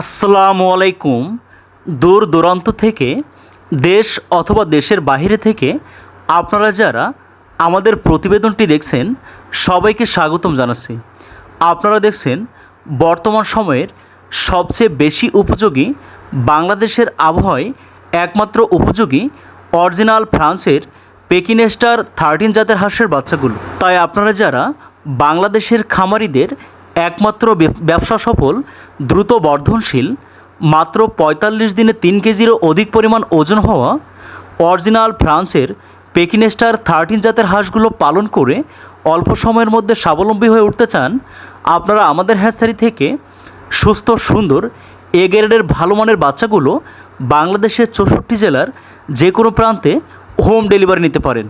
আসসালামু আলাইকুম। দূর দূরান্ত থেকে, দেশ অথবা দেশের বাইরে থেকে আপনারা যারা আমাদের প্রতিবেদনটি দেখছেন, সবাইকে স্বাগতম জানাচ্ছি। আপনারা দেখছেন বর্তমান সময়ের সবচেয়ে বেশি উপযোগী বাংলাদেশের আবহাওয়ায় একমাত্র উপযোগী অরিজিনাল ফ্রান্সের পেকিনেস্টার থার্টিন জাতের হাঁসের বাচ্চাগুলো। তাই আপনারা যারা বাংলাদেশের খামারিদের একমাত্র ব্যবসা সফল, দ্রুত বর্ধনশীল, মাত্র পঁয়তাল্লিশ দিনে তিন কেজিরও অধিক পরিমাণ ওজন হওয়া, অরিজিনাল ফ্রান্সের পেকিনেস্টার থার্টিন জাতের হাঁসগুলো পালন করে অল্প সময়ের মধ্যে স্বাবলম্বী হয়ে উঠতে চান, আপনারা আমাদের হ্যাঁসারি থেকে সুস্থ, সুন্দর, এ গ্রেডের ভালো মানের বাচ্চাগুলো বাংলাদেশের চৌষট্টি জেলার যে কোনো প্রান্তে হোম ডেলিভারি নিতে পারেন।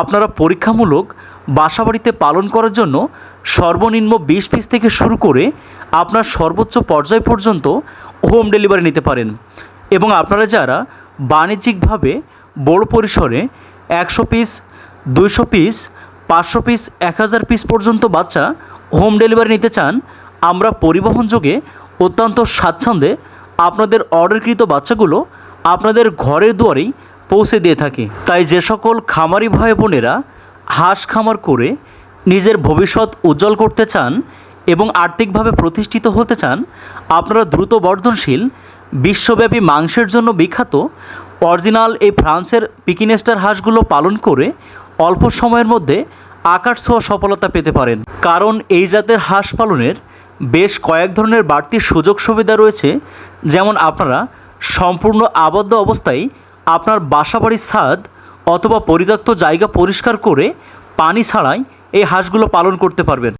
আপনারা পরীক্ষামূলক বাসাবাড়িতে পালন করার জন্য সর্বনিম্ন বিশ পিস থেকে শুরু করে আপনার সর্বোচ্চ পর্যায় পর্যন্ত হোম ডেলিভারি নিতে পারেন। এবং আপনারা যারা বাণিজ্যিকভাবে বড় পরিসরে একশো পিস দুইশো পিস পাঁচশো পিস এক হাজার পিস পর্যন্ত বাচ্চা হোম ডেলিভারি নিতে চান, আমরা পরিবহন যোগে অত্যন্ত স্বাচ্ছন্দ্যে আপনাদের অর্ডারকৃত বাচ্চাগুলো আপনাদের ঘরের দুয়ারেই পৌঁছে দিয়ে থাকি। তাই যে সকল খামারি ভাই বোনেরা হাঁস খামার করে নিজের ভবিষ্যৎ উজ্জ্বল করতে চান এবং আর্থিকভাবে প্রতিষ্ঠিত হতে চান, আপনারা দ্রুত বর্ধনশীল, বিশ্বব্যাপী মাংসের জন্য বিখ্যাত, অরিজিনাল এই ফ্রান্সের পিকিনেস্টার হাঁসগুলো পালন করে অল্প সময়ের মধ্যে আকাশ ছোঁয়া সফলতা পেতে পারেন। কারণ এই জাতের হাঁস পালনের বেশ কয়েক ধরনের বাড়তি সুযোগ সুবিধা রয়েছে, যেমন আপনারা সম্পূর্ণ আবদ্ধ অবস্থায় আপনার বাসাবাড়ির ছাদ অথবা পরিত্যক্ত জায়গা পরিষ্কার করে পানি ছাড়াই এই হাঁসগুলো পালন করতে পারবেন।